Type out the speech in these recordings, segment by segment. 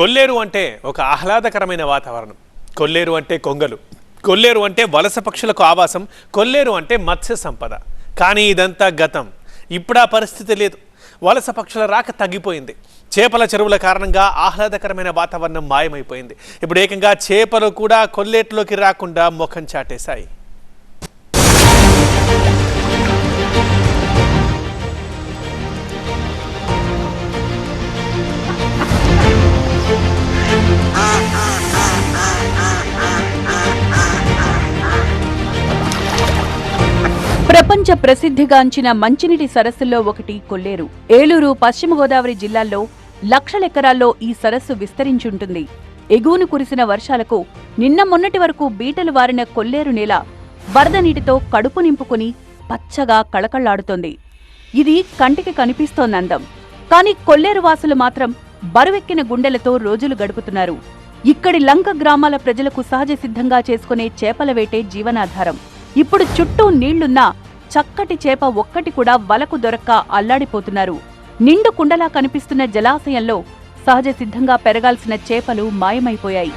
కొల్లేరు అంటే ఒక ఆహ్లాదకరమైన వాతావరణం. కొల్లేరు అంటే కొంగలు. కొల్లేరు అంటే వలస పక్షులకు ఆవాసం. కొల్లేరు అంటే మత్స్య సంపద. కానీ ఇదంతా గతం. ఇప్పుడు ఆ పరిస్థితి లేదు. వలస పక్షుల రాక తగ్గిపోయింది. చేపల చెరువుల కారణంగా ఆహ్లాదకరమైన వాతావరణం మాయమైపోయింది. ఇప్పుడు ఏకంగా చేపలు కూడా కొల్లేట్లోకి రాకుండా ముఖం చాటేశాయి. ప్రపంచ ప్రసిద్ధిగాంచిన మంచినీటి సరస్సుల్లో ఒకటి కొల్లేరు. ఏలూరు పశ్చిమ గోదావరి జిల్లాల్లో లక్షలెకరాల్లో ఈ సరస్సు విస్తరించుంటుంది. ఎగువను కురిసిన వర్షాలకు నిన్న మొన్నటి వరకు బీటలు వారిన కొల్లేరు నేల వరద నీటితో కడుపు నింపుకుని పచ్చగా కళకళ్ళాడుతోంది. ఇది కంటికి కనిపిస్తోంది అందం. కానీ కొల్లేరు వాసులు మాత్రం బరువెక్కిన గుండెలతో రోజులు గడుపుతున్నారు. ఇక్కడి లంక గ్రామాల ప్రజలకు సహజ సిద్ధంగా చేసుకునే చేపల వేటే జీవనాధారం. ఇప్పుడు చుట్టూ నీళ్ళున్నా చక్కటి చేప ఒక్కటి కూడా వలకు దొరక్క అల్లాడిపోతున్నారు. నిండు కుండలా కనిపిస్తున్న జలాశయంలో సహజ సిద్ధంగా పెరగాల్సిన చేపలు మాయమైపోయాయి.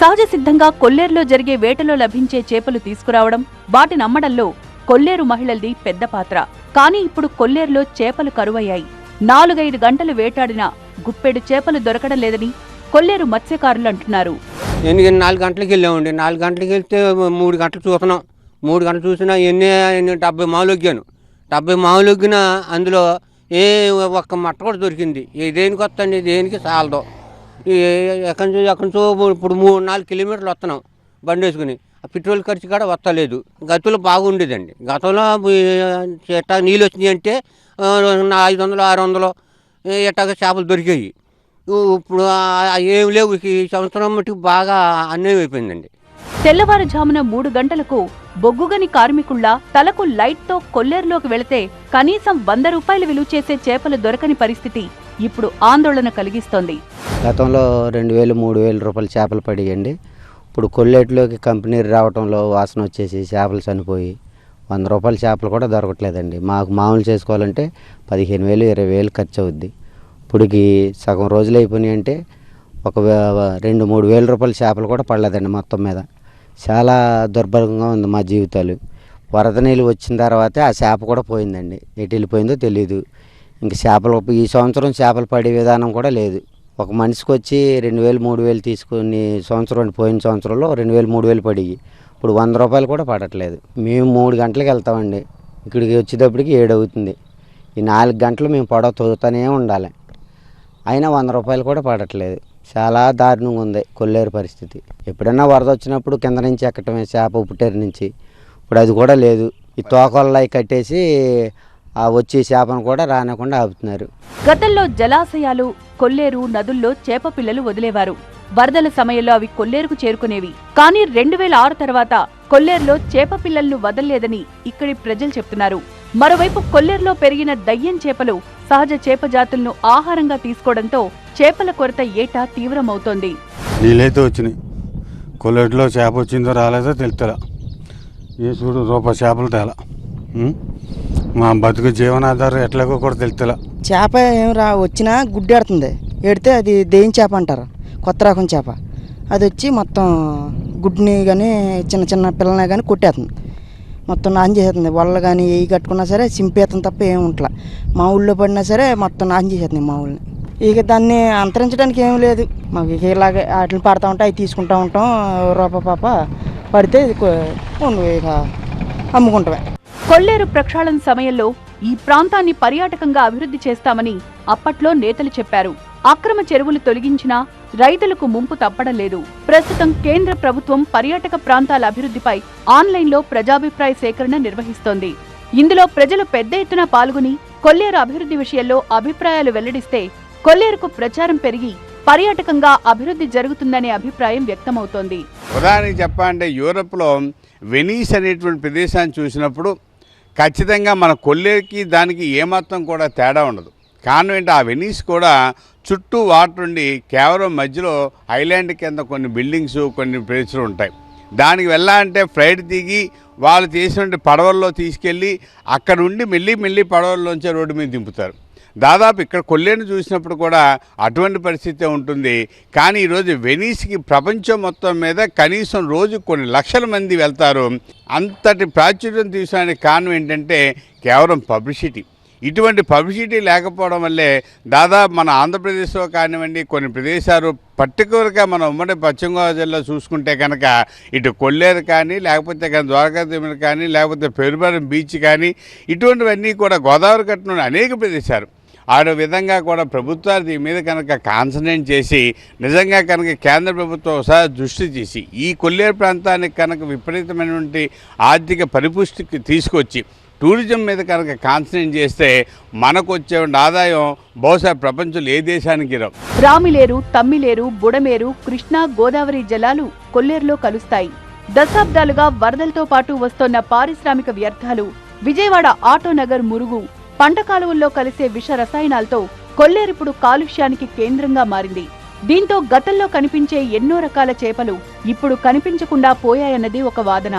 సహజ సిద్ధంగా కొల్లేరులో జరిగే వేటలో లభించే చేపలు తీసుకురావడం వాటిని అమ్మడంలో కొల్లేరు మహిళలది పెద్ద పాత్ర. కానీ ఇప్పుడు కొల్లేరులో చేపలు కరువయ్యాయి. నాలుగైదు గంటలు వేటాడినా గుప్పెడు చేపలు దొరకడం లేదని కొల్లేరు మత్స్యకారులు అంటున్నారు. ఎన్ని నాలుగు గంటలకు వెళ్ళామండి. నాలుగు గంటలకు వెళ్తే మూడు గంటలు చూస్తున్నాం. మూడు గంటలు చూసినా ఎన్ని డెబ్బై మామూలు ఎగ్గాను డెబ్బై మాములు ఒగ్గినా అందులో ఏ ఒక్క మట్ట కూడా దొరికింది. ఏ దేనికి వస్తుంది దేనికి చాలదు ఎక్కడి నుంచి ఎక్కడి నుంచో ఇప్పుడు మూడు నాలుగు కిలోమీటర్లు వస్తున్నాం బండి వేసుకుని. ఆ పెట్రోల్ ఖర్చు కూడా వస్తలేదు. గతంలో బాగుండేదండి. గతంలో ఎట్టా నీళ్ళు వచ్చినాయి అంటే ఐదు వందలు ఆరు వందలు ఎట్టాగా చేపలు దొరికాయి. ఇప్పుడు ఏం లేవు. ఈ సంవత్సరం మటుకు బాగా అన్యాయం అయిపోయిందండి. తెల్లవారుజామున మూడు గంటలకు బొగ్గుగని కార్మికుల్లా తలకు లైట్తో కొల్లేరులోకి వెళితే కనీసం వంద రూపాయలు విలువ చేసే చేపలు దొరకని పరిస్థితి ఇప్పుడు ఆందోళన కలిగిస్తోంది. గతంలో రెండు వేలు మూడు వేల రూపాయలు చేపలు పడియండి. ఇప్పుడు కొల్లేటిలోకి కంపెనీ రావటంలో వాసన వచ్చేసి చేపలు చనిపోయి వంద రూపాయల చేపలు కూడా దొరకట్లేదండి. మాకు మామూలు చేసుకోవాలంటే పదిహేను వేలు ఇరవై వేలు ఖర్చు అవుద్ది ఇప్పటికి సగం రోజులు అయిపోయినాయి అంటే ఒక రెండు మూడు వేల రూపాయల చేపలు కూడా పడలేదండి మొత్తం మీద. చాలా దుర్భరంగా ఉంది మా జీవితాలు. వరద నీళ్ళు వచ్చిన తర్వాతే ఆ చేప కూడా పోయిందండి. ఎటు వెళ్ళిపోయిందో తెలియదు ఇంక చేపలు ఈ సంవత్సరం చేపలు పడే విధానం కూడా లేదు. ఒక మనిషికి వచ్చి రెండు వేలు మూడు వేలు తీసుకుని సంవత్సరం పోయిన సంవత్సరంలో రెండు వేలు మూడు వేలు పడి ఇప్పుడు వంద రూపాయలు కూడా పడట్లేదు. మేము మూడు గంటలకు వెళ్తామండి. ఇక్కడికి వచ్చేటప్పటికి ఏడు అవుతుంది. ఈ నాలుగు గంటలు మేము పడవ తోగుతూనే ఉండాలి. అయినా వంద రూపాయలు కూడా పడట్లేదు. చాలా దారుణంగా ఉంది కొల్లేరు పరిస్థితి. ఎప్పుడన్నా వరద వచ్చినప్పుడు కింద నుంచి ఎక్కటమే చేప పుట్టేరు నుంచి. ఇప్పుడు అది కూడా లేదు. ఈ తోకల్లో కట్టేసి ఆ వచ్చే చేపను కూడా రానకుండా ఆపుతున్నారు. గతంలో జలాశయాలు కొల్లేరు నదుల్లో చేప పిల్లలు వదిలేవారు. వరదల సమయంలో అవి కొల్లేరుకు చేరుకునేవి. కానీ రెండు వేల ఆరు తర్వాత కొల్లేరులో చేప పిల్లలను వదలలేదని ఇక్కడి ప్రజలు చెప్తున్నారు. మరోవైపు కొల్లేరులో పెరిగిన దయ్యం చేపలు సహజ చేప జాతులను ఆహారంగా తీసుకోవడంతో చేపల కొరత ఏటా తీవ్రమవుతోంది. నీళ్ళైతే వచ్చినాయి. కొల్లెట్లో చేప వచ్చిందో రాలేదో తెలుస్తలా ఏ చూడు రూపాయి చేపలు తేలా? మా బతుకు జీవనాధారం ఎట్లాగో కూడా తెలుస్తలా చేప ఏం రా వచ్చినా గుడ్డెడుతుంది ఎడితే అది దెయ్యం చేప అంటారు? కొత్త రకం చేప. అది వచ్చి మొత్తం గుడ్ని కానీ చిన్న చిన్న పిల్లల్ని కానీ కొట్టేస్తుంది. మొత్తం నాన్ చేసేస్తుంది. వల్ల కానీ ఏ కట్టుకున్నా సరే సింపేతం తప్ప ఏం ఉంటలా. మా ఊళ్ళో పడినా సరే మొత్తం నాన్ చేసేస్తుంది మా ఊళ్ళని ఇక దాన్ని అంతరించడానికి ఏం లేదు. మాకు ఇక ఇలాగే వాటిని పడతా ఉంటాం అవి తీసుకుంటూ ఉంటాం. రూప పాప పడితే ఇక అమ్ముకుంటామే. కొల్లేరు ప్రక్షాళన సమయంలో ఈ ప్రాంతాన్ని పర్యాటకంగా అభివృద్ధి చేస్తామని అప్పట్లో నేతలు చెప్పారు. అక్రమ చెరువులు తొలగించినా రైతులకు ముంపు తప్పడం లేదు. ప్రస్తుతం కేంద్ర ప్రభుత్వం పర్యాటక ప్రాంతాల అభివృద్ధిపై ఆన్లైన్లో ప్రజాభిప్రాయ సేకరణ నిర్వహిస్తోంది. ఇందులో ప్రజలు పెద్ద ఎత్తున పాల్గొని కొల్లేరు అభివృద్ధి విషయంలో అభిప్రాయాలు వెల్లడిస్తే కొల్లేరుకు ప్రచారం పెరిగి పర్యాటకంగా అభివృద్ధి జరుగుతుందనే అభిప్రాయం వ్యక్తమవుతోంది. ఉదాహరణకి చెప్పాలంటే యూరప్లో వెనీస్ అనేటువంటి ప్రదేశాన్ని చూసినప్పుడు ఖచ్చితంగా మన కొల్లేరుకి దానికి ఏమాత్రం కూడా తేడా ఉండదు. కారణం ఏంటి? ఆ వెనీస్ కూడా చుట్టూ వాటర్ ఉండి కేవలం మధ్యలో ఐలాండ్ కింద కొన్ని బిల్డింగ్స్ కొన్ని ప్లేసులు ఉంటాయి. దానికి వెళ్ళాలంటే ఫ్లైట్ దిగి వాళ్ళు చేసినటువంటి పడవల్లో తీసుకెళ్ళి అక్కడ ఉండి మెల్లి మెల్లి పడవల్లోంచే రోడ్డు మీద దింపుతారు. దాదాపు ఇక్కడ కొల్లేని చూసినప్పుడు కూడా అటువంటి పరిస్థితి ఉంటుంది. కానీ ఈరోజు వెనీస్కి ప్రపంచం మొత్తం మీద కనీసం రోజు కొన్ని లక్షల మంది వెళ్తారు. అంతటి ప్రాచుర్యం తీసుకోవడానికి కారణం ఏంటంటే కేవలం పబ్లిసిటీ. ఇటువంటి పబ్లిసిటీ లేకపోవడం వల్లే దాదాపు మన ఆంధ్రప్రదేశ్లో కానివ్వండి కొన్ని ప్రదేశాలు పర్టికులర్గా మన ఉమ్మడి పశ్చిమ గోదావరి జిల్లా చూసుకుంటే కనుక ఇటు కొల్లేరు కానీ లేకపోతే కానీ ద్వారకా కానీ లేకపోతే పెరుబరం బీచ్ కానీ ఇటువంటివన్నీ కూడా గోదావరి కట్టున అనేక ప్రదేశాలు. ఆ విధంగా కూడా ప్రభుత్వాలు దీని మీద కనుక కాన్సన్ట్రేట్ చేసి నిజంగా కనుక కేంద్ర ప్రభుత్వం ఒకసారి దృష్టి చేసి ఈ కొల్లేరు ప్రాంతానికి కనుక విపరీతమైనటువంటి ఆర్థిక పరిపుష్టికి తీసుకొచ్చి టూరిజం మీద కనుక కాన్సన్ట్రేట్ చేస్తే మనకు వచ్చే ఆదాయం బహుశా ప్రపంచంలో ఏ దేశానికి రావు రామిలేరు తమ్మిలేరు బుడమేరు కృష్ణా గోదావరి జలాలు కొల్లేరులో కలుస్తాయి. దశాబ్దాలుగా వరదలతో పాటు వస్తోన్న పారిశ్రామిక వ్యర్థాలు విజయవాడ ఆటోనగర్ మురుగు పంట కాలువల్లో కలిసే విష రసాయనాలతో కొల్లేరిప్పుడు కాలుష్యానికి కేంద్రంగా మారింది. దీంతో గతంలో కనిపించే ఎన్నో రకాల చేపలు ఇప్పుడు కనిపించకుండా పోయాయన్నది ఒక వాదన.